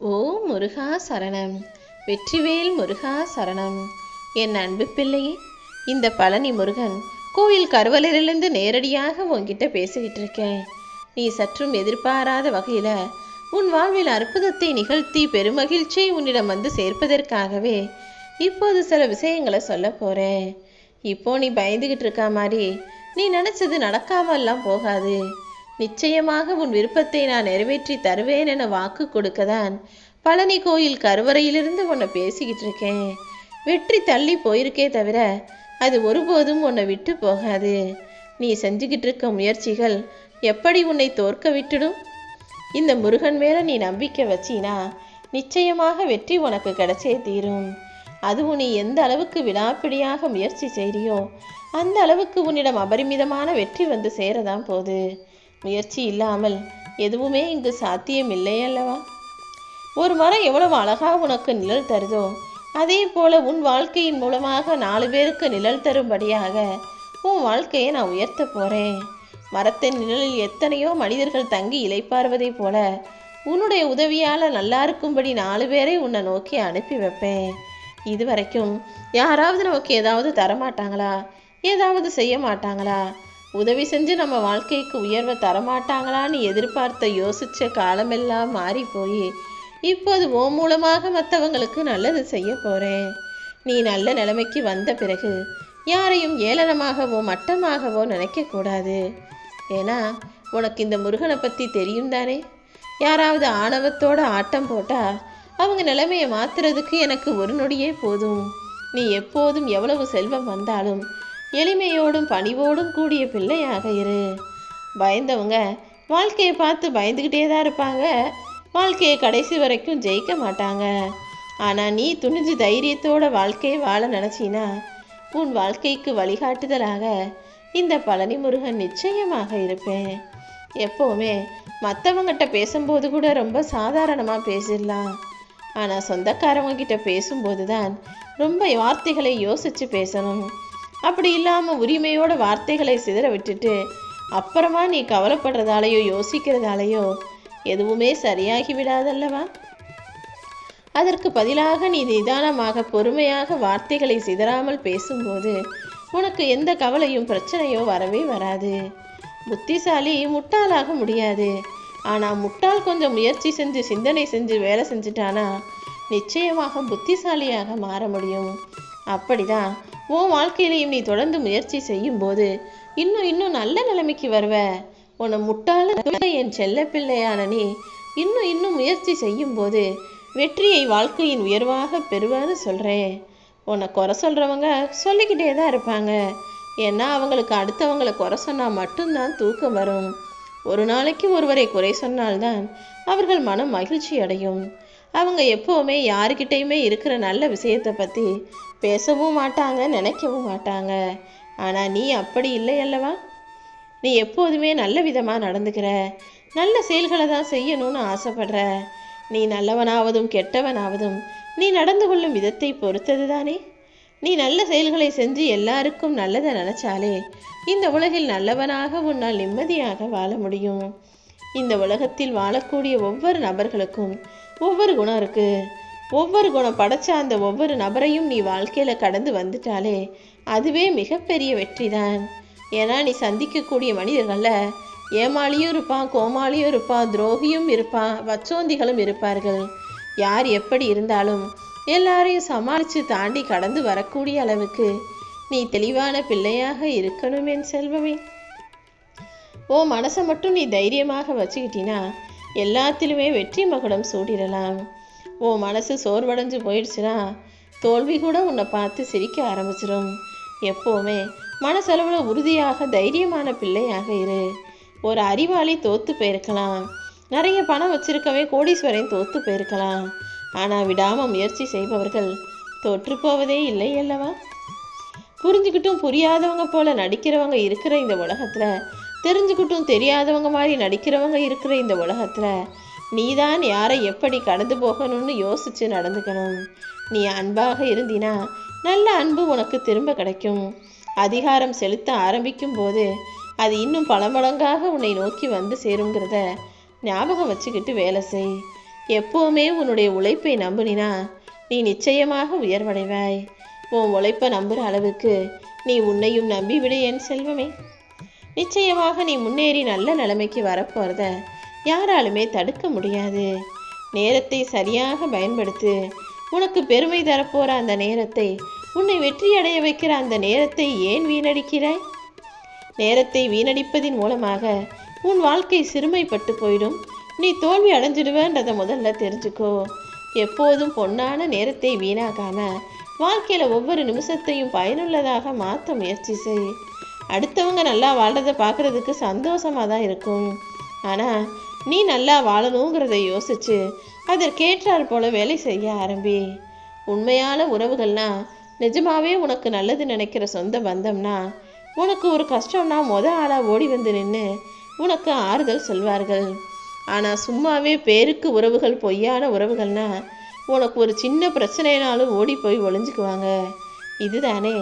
ஓ முருகா சரணம். வெற்றிவேல் முருகா சரணம். என் அன்பு பிள்ளையே இந்த பழனி முருகன் கோயில் கருவலரிலிருந்து நேரடியாக உன்கிட்ட பேசிக்கிட்டு இருக்கேன் நீ சற்றும் எதிர்பாராத வகையில் உன் வாழ்வில் அற்புதத்தை நிகழ்த்தி பெருமகிழ்ச்சியை உன்னிடம் வந்து சேர்ப்பதற்காகவே இப்போது சில விஷயங்களை சொல்ல போகிறேன் இப்போ நீ பயந்துக்கிட்டு இருக்க மாதிரி நீ நினச்சது நடக்காமல்லாம் போகாது. நிச்சயமாக உன் விருப்பத்தை நான் நிறைவேற்றி தருவேன் என வாக்கு கொடுக்கதான் பழனி கோயில் கருவறையிலிருந்து உன்னை பேசிக்கிட்டு இருக்கேன். வெற்றி தள்ளி போயிருக்கே தவிர அது ஒருபோதும் உன்னை விட்டு போகாது. நீ செஞ்சுக்கிட்டு இருக்க முயற்சிகள் எப்படி உன்னை தோற்க விட்டுடும்? இந்த முருகன் மேல நீ நம்பிக்கை வச்சினா நிச்சயமாக வெற்றி உனக்கு கிடைச்சே தீரும். அதுவும் நீ எந்த அளவுக்கு விடாப்பிடியாக முயற்சி செய்கிறியோ அந்த அளவுக்கு உன்னிடம் அபரிமிதமான வெற்றி வந்து சேரதான் போகுது. முயற்சி இல்லாமல் எதுவுமே இங்கு சாத்தியம் இல்லை அல்லவா? ஒரு மரம் எவ்வளவு அழகாக உனக்கு நிழல் தருதோ அதே போல உன் வாழ்க்கையின் மூலமாக நாலு பேருக்கு நிழல் தரும்படியாக உன் வாழ்க்கையை நான் உயர்த்த போறேன். மரத்தின் நிழலில் எத்தனையோ மனிதர்கள் தங்கி இலைப்பார்வதை போல உன்னுடைய உதவியால நல்லா இருக்கும்படி நாலு பேரை உன்னை நோக்கி அனுப்பி வைப்பேன். இதுவரைக்கும் யாராவது நமக்கு ஏதாவது தரமாட்டாங்களா? ஏதாவது செய்ய மாட்டாங்களா? உதவி செஞ்சு நம்ம வாழ்க்கைக்கு உயர்வை தரமாட்டாங்களான்னு எதிர்பார்த்த யோசிச்ச காலமெல்லாம் மாறி போய் இப்போது ஓ மூலமாக மற்றவங்களுக்கு நல்லது செய்ய போறேன். நீ நல்ல நிலைமைக்கு வந்த பிறகு யாரையும் ஏளனமாகவோ மட்டமாகவோ நினைக்கக்கூடாது ஏன்னா உனக்கு இந்த முருகனை பற்றி தெரியும் தானே? யாராவது ஆணவத்தோட ஆட்டம் போட்டா அவங்க நிலைமையை மாத்துறதுக்கு எனக்கு ஒரு நொடியே போதும். நீ எப்போதும் எவ்வளவு செல்வம் வந்தாலும் எளிமையோடும் பணிவோடும் கூடிய பிள்ளையாக இரு. பயந்தவங்க வாழ்க்கையை பார்த்து பயந்துக்கிட்டே தான் இருப்பாங்க. வாழ்க்கையை கடைசி வரைக்கும் ஜெயிக்க மாட்டாங்க. ஆனால் நீ துணிஞ்சு தைரியத்தோட வாழ்க்கையை வாழ நினச்சினா உன் வாழ்க்கைக்கு வழிகாட்டுதலாக இந்த பழனி முருகன் நிச்சயமாக இருப்பேன். எப்போவுமே மற்றவங்கிட்ட பேசும்போது கூட ரொம்ப சாதாரணமாக பேசிடலாம். ஆனால் சொந்தக்காரவங்க கிட்ட பேசும்போது தான் ரொம்ப வார்த்தைகளை யோசித்து பேசணும். அப்படி இல்லாமல் உரிமையோட வார்த்தைகளை சிதற விட்டுட்டு அப்புறமா நீ கவலைப்படுறதாலேயோ யோசிக்கிறதாலேயோ எதுவுமே சரியாகி விடாதல்லவா அதற்கு பதிலாக நீ நிதானமாக பொறுமையாக வார்த்தைகளை சிதறாமல் பேசும்போது உனக்கு எந்த கவலையும் பிரச்சனையோ வரவே வராது. புத்திசாலி முட்டாளாக முடியாது. ஆனால் முட்டாள் கொஞ்சம் முயற்சி செஞ்சு சிந்தனை செஞ்சு வேலை செஞ்சுட்டானா நிச்சயமாக புத்திசாலியாக மாற முடியும். அப்படிதான் உன் வாழ்க்கையிலையும் நீ தொடர்ந்து முயற்சி செய்யும் போது இன்னும் இன்னும் நல்ல நிலைமைக்கு வருவ. உன்னை முட்டாள என் செல்ல பிள்ளையான நீ இன்னும் இன்னும் முயற்சி செய்யும் போது வெற்றியை வாழ்க்கையின் உயர்வாக பெறுவான்னு சொல்கிறேன் உன்னை குறை சொல்கிறவங்க சொல்லிக்கிட்டே தான் இருப்பாங்க. ஏன்னா அவங்களுக்கு அடுத்தவங்களை குறை சொன்னால் மட்டும்தான் தூக்கம் வரும். ஒரு நாளைக்கு ஒருவரை குறை சொன்னால்தான் அவர்கள் மனம் மகிழ்ச்சி அடையும். அவங்க எப்போவுமே யாருக்கிட்டேயுமே இருக்கிற நல்ல விஷயத்தை பற்றி பேசவும் மாட்டாங்க நினைக்கவும் மாட்டாங்க. ஆனால் நீ அப்படி இல்லை அல்லவா? நீ எப்போதுமே நல்ல விதமாக நடந்துக்கிற நல்ல செயல்களை தான் செய்யணும்னு ஆசைப்படுற. நீ நல்லவனாவதும் கெட்டவனாவதும் நீ நடந்து கொள்ளும் விதத்தை பொறுத்தது தானே? நீ நல்ல செயல்களை செஞ்சு எல்லாருக்கும் நல்லதை நினச்சாலே இந்த உலகில் நல்லவனாக உன்னால் நிம்மதியாக வாழ முடியும். இந்த உலகத்தில் வாழக்கூடிய ஒவ்வொரு நபர்களுக்கும் ஒவ்வொரு குணம் இருக்கு. ஒவ்வொரு குணம் படைச்ச அந்த ஒவ்வொரு நபரையும் நீ வாழ்க்கையில கடந்து வந்துட்டாலே அதுவே மிகப்பெரிய வெற்றி தான். ஏன்னா நீ சந்திக்கக்கூடிய மனிதர்களில் ஏமாளியும் இருப்பான் கோமாளியும் இருப்பான் துரோகியும் இருப்பான் வச்சோந்திகளும் இருப்பார்கள். யார் எப்படி இருந்தாலும் எல்லாரையும் சமாளித்து தாண்டி கடந்து வரக்கூடிய அளவுக்கு நீ தெளிவான பிள்ளையாக இருக்கணும் என் செல்வமே. ஓ மனசை மட்டும் நீ தைரியமாக வச்சுக்கிட்டினா எல்லாத்திலுமே வெற்றி மகுடம் சூடிடலாம். ஓ மனசு சோர்வடைஞ்சு போயிடுச்சுன்னா தோல்வி கூட உன்னை பார்த்து சிரிக்க ஆரம்பிச்சிடும் எப்போவுமே மனசளவில் உறுதியாக தைரியமான பிள்ளையாக இரு. ஒரு அறிவாளி தோத்து போயிருக்கலாம். நிறைய பணம் வச்சிருக்கவே கோடீஸ்வரன் தோத்து போயிருக்கலாம். ஆனால் விடாமல் முயற்சி செய்பவர்கள் தோற்று போவதே இல்லை அல்லவா? புரிஞ்சுக்கிட்டும் புரியாதவங்க போல நடிக்கிறவங்க இருக்கிற இந்த உலகத்தில் தெரிஞ்சுக்கிட்டும் தெரியாதவங்க மாதிரி நடிக்கிறவங்க இருக்கிற இந்த உலகத்தில் நீதான் யாரை எப்படி கடந்து போகணும்னு யோசிச்சு நடந்துக்கணும். நீ அன்பாக இருந்தினா நல்ல அன்பு உனக்கு திரும்ப கிடைக்கும். அதிகாரம் செலுத்த ஆரம்பிக்கும் போது அது இன்னும் பல மடங்காக உன்னை நோக்கி வந்து சேருங்கிறத ஞாபகம் வச்சுக்கிட்டு வேலை செய். எப்போவுமே உன்னுடைய உழைப்பை நம்பினா நீ நிச்சயமாக உயர்வடைவாய். உன் உழைப்பை நம்புகிற அளவுக்கு நீ உன்னையும் நம்பிவிடு என் செல்வமே. நிச்சயமாக நீ முன்னேறி நல்ல நிலைமைக்கு வரப்போகிறத யாராலுமே தடுக்க முடியாது. நேரத்தை சரியாக பயன்படுத்து உனக்கு பெருமை தரப்போகிற அந்த நேரத்தை உன்னை வெற்றியடைய வைக்கிற அந்த நேரத்தை ஏன் வீணடிக்கிறாய்? நேரத்தை வீணடிப்பதின் மூலமாக உன் வாழ்க்கை சிறுமைப்பட்டு போயிடும். நீ தோல்வி அடைஞ்சிடுவேன்றதை முதல்ல தெரிஞ்சுக்கோ. எப்போதும் பொன்னான நேரத்தை வீணாக்காம வாழ்க்கையில் ஒவ்வொரு நிமிஷத்தையும் பயனுள்ளதாக மாற்ற முயற்சி செய். அடுத்தவங்க நல்லா வாழ்றதை பார்க்குறதுக்கு சந்தோஷமாக தான் இருக்கும். ஆனால் நீ நல்லா வாழணுங்கிறத யோசிச்சு அதற்கேற்றாற் போல வேலை செய்ய ஆரம்பி. உண்மையான உறவுகள்னா நிஜமாவே உனக்கு நல்லது நினைக்கிற சொந்த பந்தம்னா உனக்கு ஒரு கஷ்டம்னா மொதல் ஆளாக ஓடி வந்து நின்று உனக்கு ஆறுதல் சொல்வார்கள். ஆனால் சும்மாவே பேருக்கு உறவுகள் பொய்யான உறவுகள்னா உனக்கு ஒரு சின்ன பிரச்சனைனாலும் ஓடி போய் ஒளிஞ்சுக்குவாங்க. இதுதானே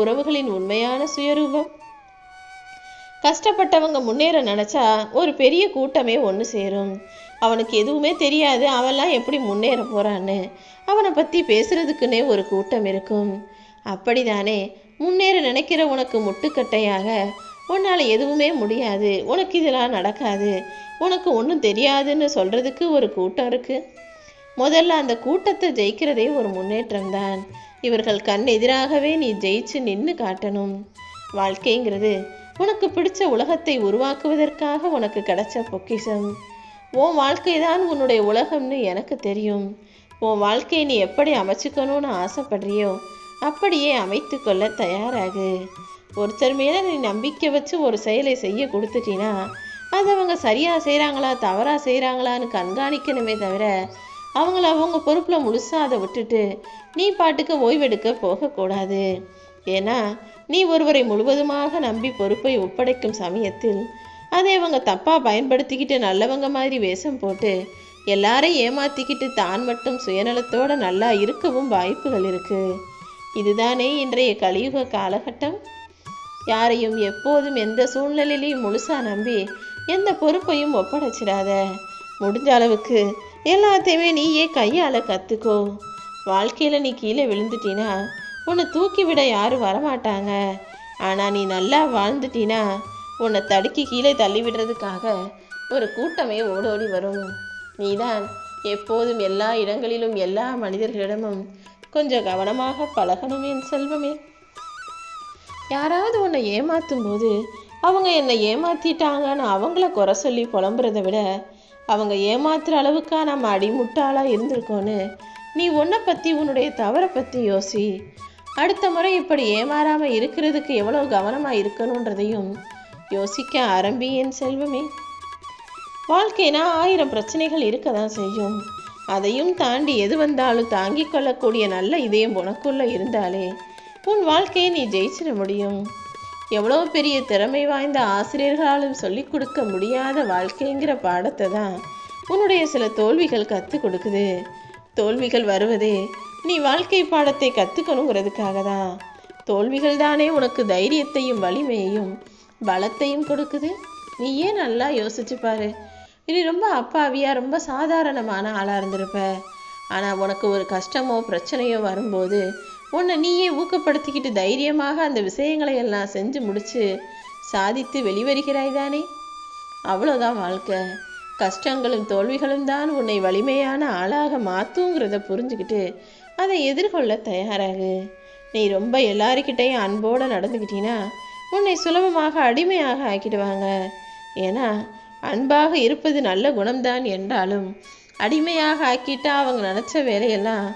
உறவுகளின் உண்மையான சுயரூபம். கஷ்டப்பட்டவங்க முன்னேற நினச்சா ஒரு பெரிய கூட்டமே ஒன்று சேரும். அவனுக்கு எதுவுமே தெரியாது அவன்லாம் எப்படி முன்னேற போகிறான்னு அவனை பற்றி பேசுறதுக்குன்னே ஒரு கூட்டம் இருக்கும். அப்படிதானே? முன்னேற நினைக்கிற உனக்கு முட்டுக்கட்டையாக உன்னால் எதுவுமே முடியாது உனக்கு இதெல்லாம் நடக்காது உனக்கு ஒன்றும் தெரியாதுன்னு சொல்கிறதுக்கு ஒரு கூட்டம் இருக்குது முதல்ல அந்த கூட்டத்தை ஜெயிக்கிறதே ஒரு முன்னேற்றம்தான். இவர்கள் கண் எதிராகவே நீ ஜெயிச்சு நின்று காட்டணும். வாழ்க்கைங்கிறது உனக்கு பிடிச்ச உலகத்தை உருவாக்குவதற்காக உனக்கு கிடைச்ச பொக்கிஷம். உன் வாழ்க்கை தான் உன்னுடைய உலகம்னு எனக்கு தெரியும். உன் வாழ்க்கையை நீ எப்படி அமைச்சுக்கணும்னு ஆசைப்படுறியோ அப்படியே அமைத்து கொள்ள தயாராகு. ஒருத்தர் மேலே நீ நம்பிக்கை வச்சு ஒரு செயலை செய்ய கொடுத்துட்டினா அது அவங்க சரியாக செய்கிறாங்களா தவறாக செய்கிறாங்களான்னு கண்காணிக்கணுமே தவிர அவங்கள அவங்க பொறுப்பில் முழுசாக அதை விட்டுட்டு நீ பாட்டுக்கு ஓய்வெடுக்க போகக்கூடாது. ஏன்னா நீ ஒருவரை முழுவதுமாக நம்பி பொறுப்பை ஒப்படைக்கும் சமயத்தில் அதை அவங்க தப்பாக பயன்படுத்திக்கிட்டு நல்லவங்க மாதிரி வேஷம் போட்டு எல்லாரையும் ஏமாத்திக்கிட்டு தான் மட்டும் சுயநலத்தோட நல்லா இருக்கவும் வாய்ப்புகள் இருக்கு. இதுதானே இன்றைய கலியுக காலகட்டம்? யாரையும் எப்போதும் எந்த சூழ்நிலையிலையும் முழுசா நம்பி எந்த பொறுப்பையும் ஒப்படைச்சிடாத. முடிஞ்ச அளவுக்கு எல்லாத்தையுமே நீயே கையால் கற்றுக்கோ வாழ்க்கையில் நீ கீழே விழுந்துட்டினா உன்னை தூக்கி விட யாரும் வரமாட்டாங்க. ஆனால் நீ நல்லா வாழ்ந்துட்டினா உன்னை தடுக்கி கீழே தள்ளி விடுறதுக்காக ஒரு கூட்டமே ஓடோடி வரும். நீதான் எப்போதும் எல்லா இடங்களிலும் எல்லா மனிதர்களிடமும் கொஞ்சம் கவனமாக பழகணும் என் செல்வமே. யாராவது உன்னை ஏமாற்றும் போது அவங்க என்னை ஏமாத்திட்டாங்கன்னு அவங்கள குறை சொல்லி புலம்புறதை விட அவங்க ஏமாத்துற அளவுக்கா நம்ம அடிமுட்டாளாக இருந்திருக்கோன்னு நீ உன்னை பற்றி உன்னுடைய தவறை பற்றி யோசி. அடுத்த முறை இப்படி ஏமாறாமல் இருக்கிறதுக்கு எவ்வளோ கவனமாக இருக்கணுன்றதையும் யோசிக்க ஆரம்பி என் செல்வமே. வாழ்க்கைனா ஆயிரம் பிரச்சனைகள் இருக்க தான் செய்யும். அதையும் தாண்டி எது வந்தாலும் தாங்கிக் கொள்ளக்கூடிய நல்ல இதயம் உனக்குள்ள இருந்தாலே உன் வாழ்க்கையை நீ ஜெயிச்சிட முடியும். எவ்வளோ பெரிய திறமை வாய்ந்த ஆசிரியர்களாலும் சொல்லிக் கொடுக்க முடியாத வாழ்க்கைங்கிற பாடத்தை தான் உன்னுடைய சில தோல்விகள் கற்றுக் கொடுக்குது. தோல்விகள் வருவதே நீ வாழ்க்கை பாடத்தை கற்றுக்கணுங்கிறதுக்காக தான் தோல்விகள் தானே உனக்கு தைரியத்தையும் வலிமையையும் பலத்தையும் கொடுக்குது. நீ ஏன் நல்லா யோசிச்சு பாரு. நீ ரொம்ப அப்பாவியா ரொம்ப சாதாரணமான ஆளாக இருந்திருப்ப. ஆனால் உனக்கு ஒரு கஷ்டமோ பிரச்சனையோ வரும்போது உன்னை நீயே ஊக்கப்படுத்திக்கிட்டு தைரியமாக அந்த விஷயங்களை எல்லாம் செஞ்சு முடிச்சு சாதித்து வெளிவருகிறாய் தானே. அவ்வளோதான் வாழ்க்கை. கஷ்டங்களும் தோல்விகளும் தான் உன்னை வலிமையான ஆளாக மாற்றுங்கிறத புரிஞ்சுக்கிட்டு அதை எதிர்கொள்ள தயாராகு. நீ ரொம்ப எல்லாருக்கிட்டையும் அன்போடு நடந்துக்கிட்டீன்னா உன்னை சுலபமாக அடிமையாக ஆக்கிடுவாங்க. ஏன்னா அன்பாக இருப்பது நல்ல குணம்தான் என்றாலும் அடிமையாக ஆக்கிட்டா அவங்க நினச்ச வேலையெல்லாம்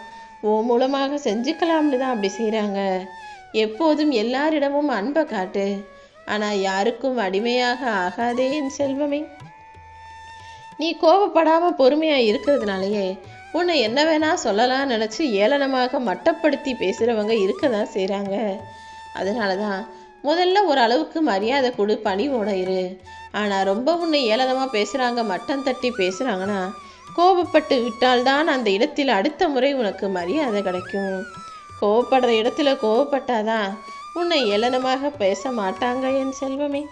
ஓ மூலமாக செஞ்சுக்கலாம்னு தான் அப்படி செய்கிறாங்க எப்போதும் எல்லாரிடமும் அன்பை காட்டு. ஆனால் யாருக்கும் அடிமையாக ஆகாதே என் செல்வமே. நீ கோபப்படாமல் பொறுமையாக இருக்கிறதுனாலயே உன்னை என்ன வேணால் சொல்லலாம் நினச்சி ஏளனமாக மட்டப்படுத்தி பேசுகிறவங்க இருக்க தான் செய்கிறாங்க அதனால தான் முதல்ல ஒரு அளவுக்கு மரியாதை கொடு பணிவோட இரு. ஆனால் ரொம்ப உன்னை ஏளனமாக பேசுகிறாங்க மட்டம் தட்டி பேசுகிறாங்கன்னா கோபப்பட்டு விட்டால்தான் அந்த இடத்தில் அடுத்த முறை உனக்கு மரியாதை கிடைக்கும். கோவப்படுற இடத்துல கோவப்பட்டாதான் உன்னை ஏளனமாக பேச மாட்டாங்க என் செல்வமே.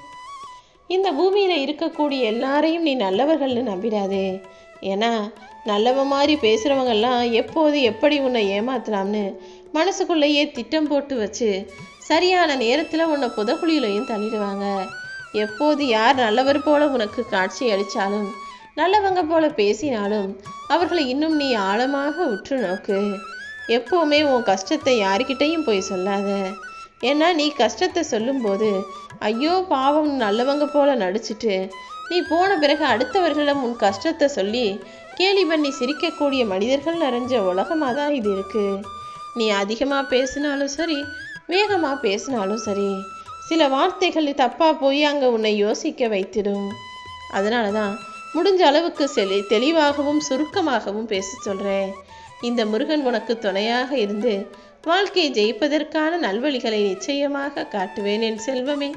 இந்த பூமியில் இருக்கக்கூடிய எல்லாரையும் நீ நல்லவர்கள்னு நம்பிடாதே. ஏன்னா நல்லவன் மாதிரி பேசுகிறவங்கெல்லாம் எப்போது எப்படி உன்னை ஏமாத்தலாம்னு மனசுக்குள்ளேயே திட்டம் போட்டு வச்சு சரியான நேரத்தில் உன்னை புதக்குழியிலையும் தள்ளிடுவாங்க. எப்போது யார் நல்லவர் போல உனக்கு காட்சி அளித்தாலும் நல்லவங்க போல பேசினாலும் அவர்களை இன்னும் நீ ஆழமாக உற்று நோக்கு. எப்போவுமே உன் கஷ்டத்தை யாருக்கிட்டையும் போய் சொல்லாத. ஏன்னா நீ கஷ்டத்தை சொல்லும்போது ஐயோ பாவம் நல்லவங்க போல நடிச்சிட்டு நீ போன பிறகு அடுத்தவர்களிடம் உன் கஷ்டத்தை சொல்லி கேலி பண்ணி சிரிக்கக்கூடிய மனிதர்கள் நிறைஞ்ச உலகமாக தான் இது இருக்கு. நீ அதிகமாக பேசினாலும் சரி வேகமாக பேசினாலும் சரி சில வார்த்தைகள் தப்பாக போய் அங்கே உன்னை யோசிக்க வைத்திடும். அதனால தான் முடிஞ்ச அளவுக்கு செலி தெளிவாகவும் சுருக்கமாகவும் பேச சொல்கிறேன் இந்த முருகன் உனக்கு துணையாக இருந்து வாழ்க்கையை ஜெயிப்பதற்கான நல்வழிகளை நிச்சயமாக காட்டுவேன் என் செல்வமே.